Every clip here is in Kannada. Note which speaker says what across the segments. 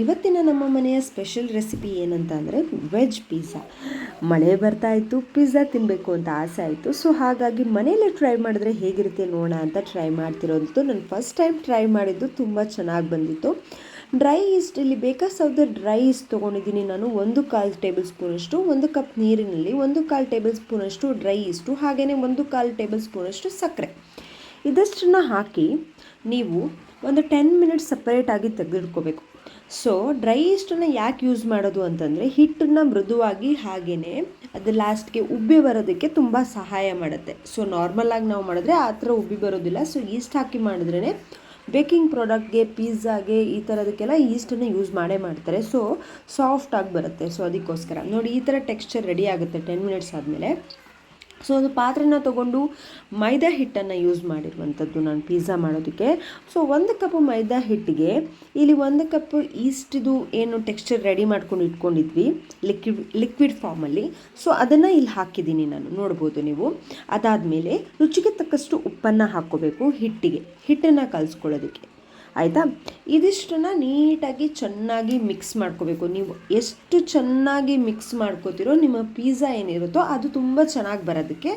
Speaker 1: ಇವತ್ತಿನ ನಮ್ಮ ಮನೆಯ ಸ್ಪೆಷಲ್ ರೆಸಿಪಿ ಏನಂತ ಅಂದರೆ ವೆಜ್ ಪಿಜ್ಜಾ ಮಳೆ ಬರ್ತಾ ಇತ್ತು ಪಿಜ್ಜಾ ತಿನ್ನಬೇಕು ಅಂತ ಆಸೆ ಆಯಿತು. ಸೊ ಹಾಗಾಗಿ ಮನೆಯಲ್ಲೇ ಟ್ರೈ ಮಾಡಿದ್ರೆ ಹೇಗಿರುತ್ತೆ ನೋಡೋಣ ಅಂತ ಟ್ರೈ ಮಾಡ್ತಿರೋದು ನಾನು ಫಸ್ಟ್ ಟೈಮ್ ಟ್ರೈ ಮಾಡಿದ್ದು ತುಂಬ ಚೆನ್ನಾಗಿ ಬಂದಿತ್ತು. ಡ್ರೈ ಈಸ್ಟ್ ಇಲ್ಲಿ ಬೇಕಾಸೌದ ಡ್ರೈ ಈಸ್ಟ್ ತೊಗೊಂಡಿದ್ದೀನಿ ನಾನು. ಒಂದು ಕಾಲು ಟೇಬಲ್ ಸ್ಪೂನಷ್ಟು ಒಂದು ಕಪ್ ನೀರಿನಲ್ಲಿ ಒಂದು ಕಾಲು ಟೇಬಲ್ ಸ್ಪೂನಷ್ಟು ಡ್ರೈ ಈಸ್ಟು ಹಾಗೆಯೇ ಒಂದು ಕಾಲು ಟೇಬಲ್ ಸ್ಪೂನಷ್ಟು ಸಕ್ಕರೆ. ಇದಷ್ಟನ್ನು ಹಾಕಿ ನೀವು ಒಂದು ಟೆನ್ ಮಿನಿಟ್ಸ್ ಸಪ್ರೇಟಾಗಿ ತೆಗೆದಿಟ್ಕೋಬೇಕು ಸೊ ಡ್ರೈ ಈಸ್ಟನ್ನು ಯಾಕೆ ಯೂಸ್ ಮಾಡೋದು ಅಂತಂದರೆ, ಹಿಟ್ಟನ್ನು ಮೃದುವಾಗಿ ಹಾಗೇ ಅದು ಲಾಸ್ಟ್ಗೆ ಉಬ್ಬಿ ಬರೋದಕ್ಕೆ ತುಂಬ ಸಹಾಯ ಮಾಡುತ್ತೆ. ಸೊ ನಾರ್ಮಲಾಗಿ ನಾವು ಮಾಡಿದ್ರೆ ಆ ಥರ ಉಬ್ಬಿ ಬರೋದಿಲ್ಲ. ಸೊ ಈಸ್ಟ್ ಹಾಕಿ ಮಾಡಿದ್ರೇ ಬೇಕಿಂಗ್ ಪ್ರಾಡಕ್ಟ್ಗೆ ಪಿಜ್ಜಾಗೆ ಈ ಥರದಕ್ಕೆಲ್ಲ ಈಸ್ಟನ್ನು ಯೂಸ್ ಮಾಡೇ ಮಾಡ್ತಾರೆ. ಸೊ ಸಾಫ್ಟಾಗಿ ಬರುತ್ತೆ. ಸೊ ಅದಕ್ಕೋಸ್ಕರ. ನೋಡಿ, ಈ ಥರ ಟೆಕ್ಸ್ಚರ್ ರೆಡಿ ಆಗುತ್ತೆ ಟೆನ್ ಮಿನಿಟ್ಸ್ ಆದಮೇಲೆ. ಸೊ ಒಂದು ಪಾತ್ರೆನ ತೊಗೊಂಡು ಮೈದಾ ಹಿಟ್ಟನ್ನು ಯೂಸ್ ಮಾಡಿರುವಂಥದ್ದು ನಾನು ಪಿಜ್ಜಾ ಮಾಡೋದಕ್ಕೆ. ಸೊ ಒಂದು ಕಪ್ ಮೈದಾ ಹಿಟ್ಟಿಗೆ ಇಲ್ಲಿ ಒಂದು ಕಪ್ ಈಸ್ಟಿದು ಏನು ಟೆಕ್ಸ್ಚರ್ ರೆಡಿ ಮಾಡ್ಕೊಂಡು ಇಟ್ಕೊಂಡಿದ್ವಿ ಲಿಕ್ವಿಡ್ ಲಿಕ್ವಿಡ್ ಫಾರ್ಮಲ್ಲಿ ಸೊ ಅದನ್ನು ಇಲ್ಲಿ ಹಾಕಿದ್ದೀನಿ ನಾನು, ನೋಡ್ಬೋದು ನೀವು. ಅದಾದಮೇಲೆ ರುಚಿಗೆ ತಕ್ಕಷ್ಟು ಉಪ್ಪನ್ನು ಹಾಕ್ಕೋಬೇಕು ಹಿಟ್ಟಿಗೆ, ಹಿಟ್ಟನ್ನು ಕಲಿಸ್ಕೊಳ್ಳೋದಕ್ಕೆ. ಆಯಿತಾ? ಇದಿಷ್ಟನ್ನು ನೀಟಾಗಿ ಚೆನ್ನಾಗಿ ಮಿಕ್ಸ್ ಮಾಡ್ಕೋಬೇಕು. ನೀವು ಎಷ್ಟು ಚೆನ್ನಾಗಿ ಮಿಕ್ಸ್ ಮಾಡ್ಕೋತಿರೋ, ನಿಮ್ಮ ಪಿಜ್ಜಾ ಏನಿರುತ್ತೋ ಅದು ತುಂಬ ಚೆನ್ನಾಗಿ ಬರೋದಕ್ಕೆ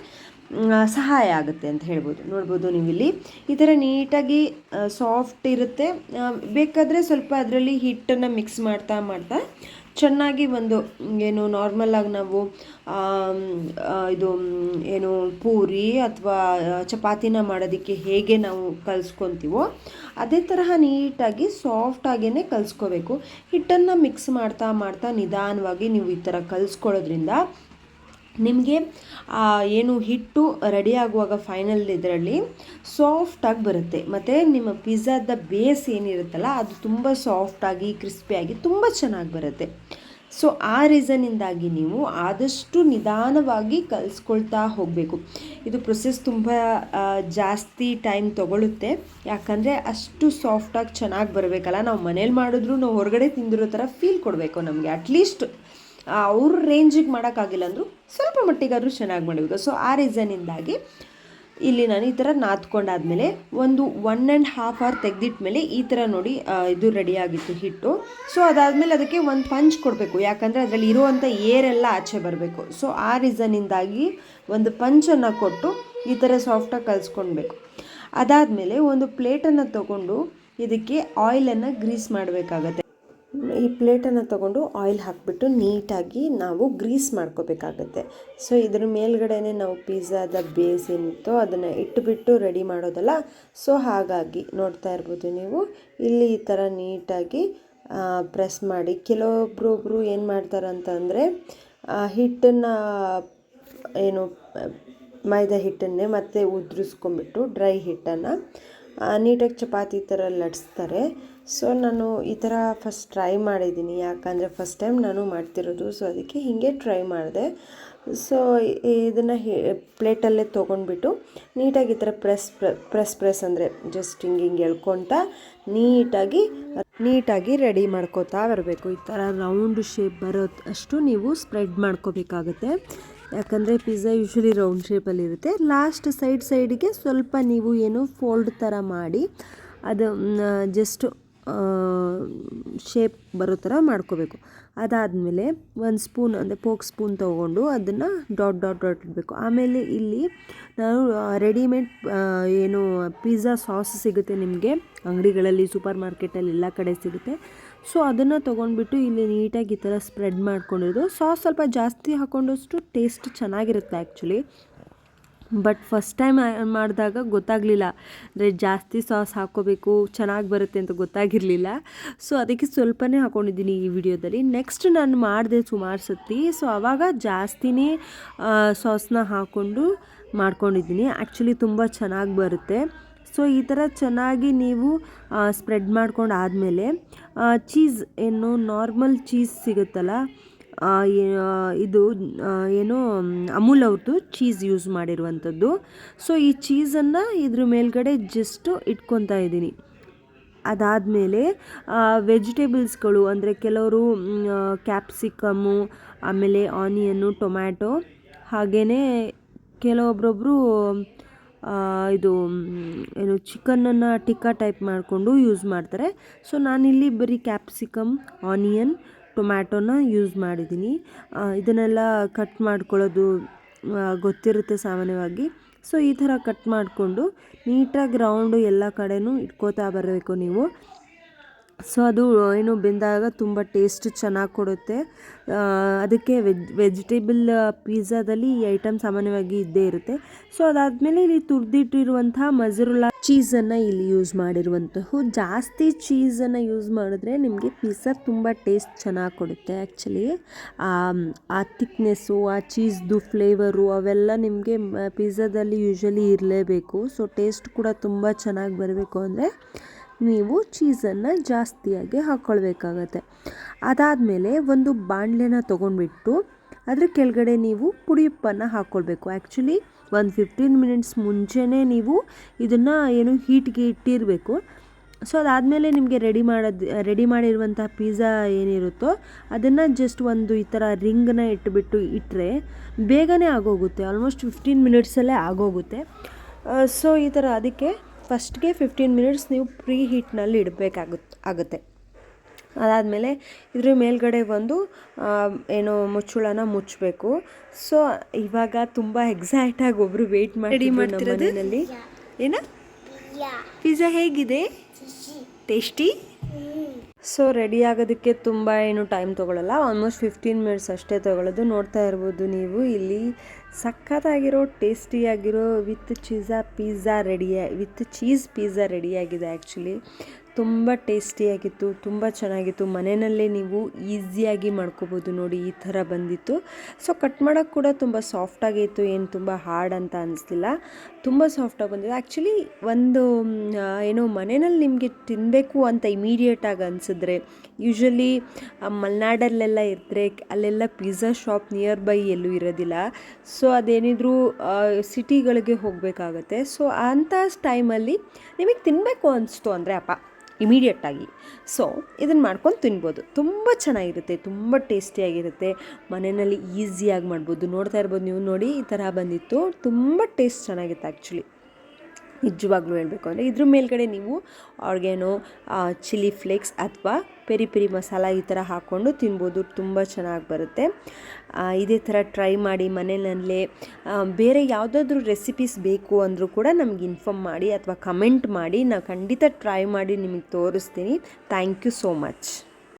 Speaker 1: ಸಹಾಯ ಆಗುತ್ತೆ ಅಂತ ಹೇಳ್ಬೋದು. ನೋಡ್ಬೋದು ನೀವು ಇಲ್ಲಿ ಈ ಥರ ನೀಟಾಗಿ ಸಾಫ್ಟ್ ಇರುತ್ತೆ. ಬೇಕಾದರೆ ಸ್ವಲ್ಪ ಅದರಲ್ಲಿ ಹಿಟ್ಟನ್ನು ಮಿಕ್ಸ್ ಮಾಡ್ತಾ ಮಾಡ್ತಾ ಚೆನ್ನಾಗಿ ಒಂದು ಏನು ನಾರ್ಮಲಾಗಿ ನಾವು ಇದು ಏನು ಪೂರಿ ಅಥವಾ ಚಪಾತಿನ ಮಾಡೋದಕ್ಕೆ ಹೇಗೆ ನಾವು ಕಲಿಸ್ಕೊತೀವೋ ಅದೇ ತರಹ ನೀಟಾಗಿ ಸಾಫ್ಟಾಗೇ ಕಲಿಸ್ಕೋಬೇಕು. ಹಿಟ್ಟನ್ನು ಮಿಕ್ಸ್ ಮಾಡ್ತಾ ಮಾಡ್ತಾ ನಿಧಾನವಾಗಿ ನೀವು ಈ ಥರ ಕಲಿಸ್ಕೊಳ್ಳೋದ್ರಿಂದ ನಿಮಗೆ ಏನು ಹಿಟ್ಟು ರೆಡಿ ಆಗುವಾಗ ಫೈನಲ್ ಇದರಲ್ಲಿ ಸಾಫ್ಟಾಗಿ ಬರುತ್ತೆ. ಮತ್ತು ನಿಮ್ಮ ಪಿಜ್ಜಾದ ಬೇಸ್ ಏನಿರುತ್ತಲ್ಲ, ಅದು ತುಂಬ ಸಾಫ್ಟಾಗಿ ಕ್ರಿಸ್ಪಿಯಾಗಿ ತುಂಬ ಚೆನ್ನಾಗಿ ಬರುತ್ತೆ. ಸೊ ಆ ರೀಸನಿಂದಾಗಿ ನೀವು ಆದಷ್ಟು ನಿಧಾನವಾಗಿ ಕಲಿಸ್ಕೊಳ್ತಾ ಹೋಗಬೇಕು. ಇದು ಪ್ರೊಸೆಸ್ ತುಂಬ ಜಾಸ್ತಿ ಟೈಮ್ ತೊಗೊಳುತ್ತೆ. ಯಾಕಂದರೆ ಅಷ್ಟು ಸಾಫ್ಟಾಗಿ ಚೆನ್ನಾಗಿ ಬರಬೇಕಲ್ಲ. ನಾವು ಮನೇಲಿ ಮಾಡಿದ್ರು ನಾವು ಹೊರಗಡೆ ತಿಂದಿರೋ ಥರ ಫೀಲ್ ಕೊಡಬೇಕು ನಮಗೆ ಅಟ್ಲೀಸ್ಟ್ ಅವ್ರ ರೇಂಜಿಗೆ ಮಾಡೋಕ್ಕಾಗಿಲ್ಲ ಅಂದರೂ ಸ್ವಲ್ಪ ಮಟ್ಟಿಗಾದರೂ ಚೆನ್ನಾಗಿ ಮಾಡಬೇಕು ಸೊ ಆ ರೀಸನಿಂದಾಗಿ ಇಲ್ಲಿ ನಾನು ಈ ಥರ ನಾದ್ಕೊಂಡಾದ್ಮೇಲೆ ಒಂದು ಒನ್ ಆ್ಯಂಡ್ ಹಾಫ್ ಅವರ್ ತೆಗೆದಿಟ್ಮೇಲೆ ಈ ಥರ ನೋಡಿ ಇದು ರೆಡಿಯಾಗಿತ್ತು ಹಿಟ್ಟು. ಸೊ ಅದಾದಮೇಲೆ ಅದಕ್ಕೆ ಒಂದು ಪಂಚ್ ಕೊಡಬೇಕು. ಯಾಕಂದರೆ ಅದರಲ್ಲಿ ಇರುವಂಥ ಏರೆಲ್ಲ ಆಚೆ ಬರಬೇಕು. ಸೊ ಆ ರೀಸನಿಂದಾಗಿ ಒಂದು ಪಂಚನ್ನು ಕೊಟ್ಟು ಈ ಥರ ಸಾಫ್ಟಾಗಿ ಕಲಿಸ್ಕೊಳ್ಬೇಕು ಅದಾದಮೇಲೆ ಒಂದು ಪ್ಲೇಟನ್ನು ತಗೊಂಡು ಇದಕ್ಕೆ ಆಯಿಲನ್ನು ಗ್ರೀಸ್ ಮಾಡಬೇಕಾಗತ್ತೆ. ಈ ಪ್ಲೇಟನ್ನು ತಗೊಂಡು ಆಯಿಲ್ ಹಾಕಿಬಿಟ್ಟು ನೀಟಾಗಿ ನಾವು ಗ್ರೀಸ್ ಮಾಡ್ಕೋಬೇಕಾಗತ್ತೆ. ಸೊ, ಇದ್ರ ಮೇಲ್ಗಡೆನೆ ನಾವು ಪಿಜ್ಜಾದ ಬೇಸ್ ಏನಿತ್ತೋ ಅದನ್ನು ಇಟ್ಟುಬಿಟ್ಟು ರೆಡಿ ಮಾಡೋದಲ್ಲ? ಸೊ, ಹಾಗಾಗಿ ನೋಡ್ತಾ ಇರ್ಬೋದು ನೀವು. ಇಲ್ಲಿ ಈ ಥರ ನೀಟಾಗಿ ಪ್ರೆಸ್ ಮಾಡಿ. ಕೆಲವೊಬ್ಬರೊಬ್ಬರು ಏನು ಮಾಡ್ತಾರೆ ಅಂತಂದರೆ ಹಿಟ್ಟನ್ನು, ಏನು, ಮೈದಾ ಹಿಟ್ಟನ್ನೇ ಮತ್ತೆ ಉದುರಿಸ್ಕೊಂಬಿಟ್ಟು ಡ್ರೈ ಹಿಟ್ಟನ್ನು ನೀಟಾಗಿ ಚಪಾತಿ ಥರ ಲಟ್ಸ್ತಾರೆ ಸೊ ನಾನು ಈ ಥರ ಫಸ್ಟ್ ಟ್ರೈ ಮಾಡಿದ್ದೀನಿ. ಯಾಕಂದರೆ ಫಸ್ಟ್ ಟೈಮ್ ನಾನು ಮಾಡ್ತಿರೋದು. ಸೊ ಅದಕ್ಕೆ ಹೀಗೆ ಟ್ರೈ ಮಾಡಿದೆ. ಸೊ ಇದನ್ನು ಪ್ಲೇಟಲ್ಲೇ ತೊಗೊಂಡ್ಬಿಟ್ಟು ನೀಟಾಗಿ ಈ ಥರ ಪ್ರೆಸ್ ಪ್ರೆಸ್ ಪ್ರೆಸ್ ಅಂದರೆ ಜಸ್ಟ್ ಹಿಂಗೆ ಹಿಂಗೆ ಎಳ್ಕೊತಾ ನೀಟಾಗಿ ನೀಟಾಗಿ ರೆಡಿ ಮಾಡ್ಕೋತಾ ಬರಬೇಕು. ಈ ಥರ ರೌಂಡ್ ಶೇಪ್ ಬರೋ ಅಷ್ಟು ನೀವು ಸ್ಪ್ರೆಡ್ ಮಾಡ್ಕೋಬೇಕಾಗುತ್ತೆ. ಯಾಕಂದರೆ ಪಿಜ್ಜಾ ಯೂಶ್ವಲಿ ರೌಂಡ್ ಶೇಪಲ್ಲಿ ಇರುತ್ತೆ. ಲಾಸ್ಟ್ ಸೈಡ್ ಸೈಡಿಗೆ ಸ್ವಲ್ಪ ನೀವು ಏನು ಫೋಲ್ಡ್ ಥರ ಮಾಡಿ, ಅದು ಜಸ್ಟ್ ಶೇಪ್ ಬರೋ ಥರ ಮಾಡ್ಕೋಬೇಕು. ಅದಾದಮೇಲೆ ಒಂದು ಸ್ಪೂನ್ ಅಂದರೆ ಪೋಕ್ ಸ್ಪೂನ್ ತೊಗೊಂಡು ಅದನ್ನು ಡಾಟ್ ಡಾಟ್ ಡಾಟ್ ಇಡಬೇಕು. ಆಮೇಲೆ ಇಲ್ಲಿ ನಾವು ರೆಡಿಮೇಡ್ ಏನು ಪಿಜ್ಜಾ ಸಾಸ್ ಸಿಗುತ್ತೆ ನಿಮಗೆ. ಅಂಗಡಿಗಳಲ್ಲಿ ಸೂಪರ್ ಮಾರ್ಕೆಟಲ್ಲಿ ಎಲ್ಲ ಕಡೆ ಸಿಗುತ್ತೆ. ಸೊ ಅದನ್ನು ತೊಗೊಂಡ್ಬಿಟ್ಟು ಇಲ್ಲಿ ನೀಟಾಗಿ ಈ ಥರ ಸ್ಪ್ರೆಡ್ ಮಾಡ್ಕೊಂಡಿರೋದು. ಸಾಸ್ ಸ್ವಲ್ಪ ಜಾಸ್ತಿ ಹಾಕೊಂಡಷ್ಟು ಟೇಸ್ಟ್ ಚೆನ್ನಾಗಿರುತ್ತೆ ಆ್ಯಕ್ಚುಲಿ ಬಟ್ ಫಸ್ಟ್ ಟೈಮ್ ಮಾಡಿದಾಗ ಗೊತ್ತಾಗಲಿಲ್ಲ. ಅಂದರೆ ಜಾಸ್ತಿ ಸಾಸ್ ಹಾಕ್ಕೋಬೇಕು, ಚೆನ್ನಾಗಿ ಬರುತ್ತೆ ಅಂತ ಗೊತ್ತಾಗಿರಲಿಲ್ಲ. ಸೊ ಅದಕ್ಕೆ ಸ್ವಲ್ಪನೇ ಹಾಕ್ಕೊಂಡಿದ್ದೀನಿ ಈ ವಿಡಿಯೋದಲ್ಲಿ. ನೆಕ್ಸ್ಟ್ ನಾನು ಮಾಡಿದೆ ಸುಮಾರು ಸತಿ. ಸೊ ಆವಾಗ ಜಾಸ್ತಿನೇ ಸಾಸ್ನ ಹಾಕ್ಕೊಂಡು ಮಾಡ್ಕೊಂಡಿದ್ದೀನಿ. ಆ್ಯಕ್ಚುಲಿ ತುಂಬ ಚೆನ್ನಾಗಿ ಬರುತ್ತೆ. ಸೊ, ಈ ಥರ ಚೆನ್ನಾಗಿ ನೀವು ಸ್ಪ್ರೆಡ್ ಮಾಡ್ಕೊಂಡು ಆದಮೇಲೆ ಚೀಸ್ ಏನು ನಾರ್ಮಲ್ ಚೀಸ್ ಸಿಗುತ್ತಲ್ಲ ಇದು ಏನು, ಅಮೂಲ್ ಅವ್ರದ್ದು ಚೀಸ್ ಯೂಸ್ ಮಾಡಿರುವಂಥದ್ದು. ಸೊ, ಈ ಚೀಸನ್ನು ಇದ್ರ ಮೇಲ್ಗಡೆ ಜಸ್ಟು ಇಟ್ಕೊತಾ ಇದ್ದೀನಿ. ಅದಾದಮೇಲೆ ವೆಜಿಟೇಬಲ್ಸ್ಗಳು ಅಂದರೆ ಕೆಲವರು ಕ್ಯಾಪ್ಸಿಕಮ್ಮು ಆಮೇಲೆ ಆನಿಯನ್ನು ಟೊಮ್ಯಾಟೊ ಹಾಗೆಯೇ ಕೆಲವೊಬ್ಬರೊಬ್ಬರು ಇದು ಏನು ಚಿಕನನ್ನು ಟಿಕ್ಕಾ ಟೈಪ್ ಮಾಡಿಕೊಂಡು ಯೂಸ್ ಮಾಡ್ತಾರೆ. ಸೊ, ನಾನಿಲ್ಲಿ ಬರೀ ಕ್ಯಾಪ್ಸಿಕಮ್, ಆನಿಯನ್, ಟೊಮ್ಯಾಟೊನ ಯೂಸ್ ಮಾಡಿದ್ದೀನಿ. ಇದನ್ನೆಲ್ಲ ಕಟ್ ಮಾಡ್ಕೊಳ್ಳೋದು ಗೊತ್ತಿರುತ್ತೆ ಸಾಮಾನ್ಯವಾಗಿ. ಸೊ, ಈ ಥರ ಕಟ್ ಮಾಡಿಕೊಂಡು ನೀಟಾಗಿ ರೌಂಡು ಎಲ್ಲ ಕಡೆನೂ ಇಟ್ಕೋತಾ ಬರಬೇಕು ನೀವು. ಸೊ ಅದು ಏನು ಬೆಂದಾಗ ತುಂಬ ಟೇಸ್ಟ್ ಚೆನ್ನಾಗಿ ಕೊಡುತ್ತೆ. ಅದಕ್ಕೆ ವೆಜ್ ವೆಜಿಟೇಬಲ್ ಪಿಜ್ಜಾದಲ್ಲಿ ಈ ಐಟಮ್ ಸಾಮಾನ್ಯವಾಗಿ ಇದ್ದೇ ಇರುತ್ತೆ. ಸೊ ಅದಾದಮೇಲೆ ಇಲ್ಲಿ ತುರಿದಿಟ್ಟಿರುವಂತಹ ಮಜರುಲಾ ಚೀಸನ್ನು ಇಲ್ಲಿ ಯೂಸ್ ಮಾಡಿರುವಂತಹ. ಜಾಸ್ತಿ ಚೀಸನ್ನು ಯೂಸ್ ಮಾಡಿದ್ರೆ ನಿಮಗೆ ಪಿಜ್ಜಾ ತುಂಬ ಟೇಸ್ಟ್ ಚೆನ್ನಾಗಿ ಕೊಡುತ್ತೆ ಆ್ಯಕ್ಚುಲಿ ಆ ಥಿಕ್ನೆಸ್ಸು ಆ ಚೀಸ್ದು ಫ್ಲೇವರು ಅವೆಲ್ಲ ನಿಮಗೆ ಪಿಜ್ಜಾದಲ್ಲಿ ಯೂಶ್ವಲಿ ಇರಲೇಬೇಕು. ಸೊ ಟೇಸ್ಟ್ ಕೂಡ ತುಂಬ ಚೆನ್ನಾಗಿ ಬರಬೇಕು ಅಂದರೆ ನೀವು ಚೀಸನ್ನು ಜಾಸ್ತಿಯಾಗಿ ಹಾಕ್ಕೊಳ್ಬೇಕಾಗತ್ತೆ ಅದಾದಮೇಲೆ ಒಂದು ಬಾಣಲೆನ ತೊಗೊಂಡ್ಬಿಟ್ಟು ಅದರ ಕೆಳಗಡೆ ನೀವು ಪುಡಿಯುಪ್ಪನ್ನು ಹಾಕ್ಕೊಳ್ಬೇಕು ಆ್ಯಕ್ಚುಲಿ ಒಂದು ಫಿಫ್ಟೀನ್ ಮಿನಿಟ್ಸ್ ಮುಂಚೆನೇ ನೀವು ಇದನ್ನು ಏನು ಹೀಟ್ಗೆ ಇಟ್ಟಿರಬೇಕು. ಸೊ ಅದಾದಮೇಲೆ ನಿಮಗೆ ರೆಡಿ ಮಾಡೋದು ರೆಡಿ ಮಾಡಿರುವಂಥ ಪಿಜ್ಜಾ ಏನಿರುತ್ತೋ ಅದನ್ನು ಜಸ್ಟ್ ಒಂದು ಈ ಥರ ರಿಂಗನ್ನ ಇಟ್ಬಿಟ್ಟು ಇಟ್ಟರೆ ಬೇಗನೆ ಆಗೋಗುತ್ತೆ. ಆಲ್ಮೋಸ್ಟ್ ಫಿಫ್ಟೀನ್ ಮಿನಿಟ್ಸಲ್ಲೇ ಆಗೋಗುತ್ತೆ. ಸೊ ಈ ಥರ ಅದಕ್ಕೆ ಫಸ್ಟ್ಗೆ ಫಿಫ್ಟೀನ್ ಮಿನಿಟ್ಸ್ ನೀವು ಪ್ರೀ ಹೀಟ್ನಲ್ಲಿ ಇಡಬೇಕಾಗುತ್ತೆ ಆಗುತ್ತೆ. ಅದಾದಮೇಲೆ ಇದ್ರ ಮೇಲ್ಗಡೆ ಒಂದು ಏನು ಮುಚ್ಚುಳನ ಮುಚ್ಚಬೇಕು. ಸೊ ಇವಾಗ ತುಂಬ ಎಕ್ಸೈಟಾಗಿ ಒಬ್ಬರು ವೆಯ್ಟ್ ಮಾಡಿ ಮಾಡಿ ಏನ? ಪಿಜ್ಜಾ ಹೇಗಿದೆ? ಟೇಸ್ಟಿ ಸೊ ರೆಡಿ ಆಗೋದಕ್ಕೆ ತುಂಬ ಏನು ಟೈಮ್ ತೊಗೊಳ್ಳಲ್ಲ ಆಲ್ಮೋಸ್ಟ್ ಫಿಫ್ಟೀನ್ ಮಿನಿಟ್ಸ್ ಅಷ್ಟೇ ತೊಗೊಳ್ಳೋದು ನೋಡ್ತಾ ಇರ್ಬೋದು ನೀವು. ಇಲ್ಲಿ ಸಖತ್ತಾಗಿರೋ, ಟೇಸ್ಟಿಯಾಗಿರೋ, with ಚೀಸಾ pizza ready, with cheese pizza ರೆಡಿಯಾಗಿದೆ ಆ್ಯಕ್ಚುಲಿ. ತುಂಬ ಟೇಸ್ಟಿಯಾಗಿತ್ತು ತುಂಬ ಚೆನ್ನಾಗಿತ್ತು. ಮನೆಯಲ್ಲೇ ನೀವು ಈಸಿಯಾಗಿ ಮಾಡ್ಕೋಬೋದು ನೋಡಿ, ಈ ಥರ ಬಂದಿತ್ತು. ಸೊ ಕಟ್ ಮಾಡೋಕ್ಕೆ ಕೂಡ ತುಂಬ ಸಾಫ್ಟಾಗಿತ್ತು ಏನು ತುಂಬ ಹಾರ್ಡ್ ಅಂತ ಅನಿಸ್ಲಿಲ್ಲ ತುಂಬ ಸಾಫ್ಟಾಗಿ ಬಂದಿದೆ. ಆ್ಯಕ್ಚುಲಿ ಒಂದು ಏನು ಮನೆಯಲ್ಲಿ ನಿಮಗೆ ತಿನ್ನಬೇಕು ಅಂತ ಇಮಿಡಿಯೇಟಾಗಿ ಅನಿಸಿದ್ರೆ ಯೂಶ್ವಲಿ ಮಲೆನಾಡಲ್ಲೆಲ್ಲ ಇದ್ದರೆ ಅಲ್ಲೆಲ್ಲ ಪಿಜ್ಜಾ ಶಾಪ್ ನಿಯರ್ ಬೈ ಎಲ್ಲೂ ಇರೋದಿಲ್ಲ. ಸೊ ಅದೇನಿದ್ರು ಸಿಟಿಗಳಿಗೆ ಹೋಗಬೇಕಾಗತ್ತೆ. ಸೊ ಅಂಥ ಟೈಮಲ್ಲಿ ನಿಮಗೆ ತಿನ್ನಬೇಕು ಅನಿಸ್ತು ಅಂದರೆ ಅಪ್ಪ. ಇಮಿಡಿಯೇಟಾಗಿ. ಸೊ ಇದನ್ನು ಮಾಡ್ಕೊಂಡು ತಿನ್ಬೋದು. ತುಂಬ ಚೆನ್ನಾಗಿರುತ್ತೆ, ತುಂಬ ಟೇಸ್ಟಿಯಾಗಿರುತ್ತೆ. ಮನೆಯಲ್ಲಿ ಈಸಿಯಾಗಿ ಮಾಡ್ಬೋದು. ನೋಡ್ತಾ ಇರ್ಬೋದು ನೀವು ನೋಡಿ, ಈ ಥರ ಬಂದಿತ್ತು. ತುಂಬ ಟೇಸ್ಟ್ ಚೆನ್ನಾಗಿತ್ತು ಆ್ಯಕ್ಚುಲಿ ನಿಜವಾಗ್ಲೂ ಹೇಳಬೇಕು ಅಂದರೆ ಇದ್ರ ಮೇಲ್ಗಡೆ ನೀವು ಆರ್ಗ್ಯಾನೋ ಚಿಲ್ಲಿ ಫ್ಲೇಕ್ಸ್ ಅಥವಾ ಪೆರಿ ಪೆರಿ ಮಸಾಲ ಈ ಥರ ಹಾಕ್ಕೊಂಡು ತಿನ್ಬೋದು. ತುಂಬ ಚೆನ್ನಾಗಿ ಬರುತ್ತೆ. ಇದೇ ಥರ ಟ್ರೈ ಮಾಡಿ ಮನೆಯಲ್ಲೇ ಬೇರೆ ಯಾವುದಾದ್ರೂ ರೆಸಿಪೀಸ್ ಬೇಕು ಅಂದರೂ ಕೂಡ ನಮ್ಗೆ ಇನ್ಫಾರ್ಮ್ ಮಾಡಿ ಅಥವಾ ಕಮೆಂಟ್ ಮಾಡಿ. ನಾವು ಖಂಡಿತ ಟ್ರೈ ಮಾಡಿ ನಿಮಗೆ ತೋರಿಸ್ತೀನಿ. Thank you so much.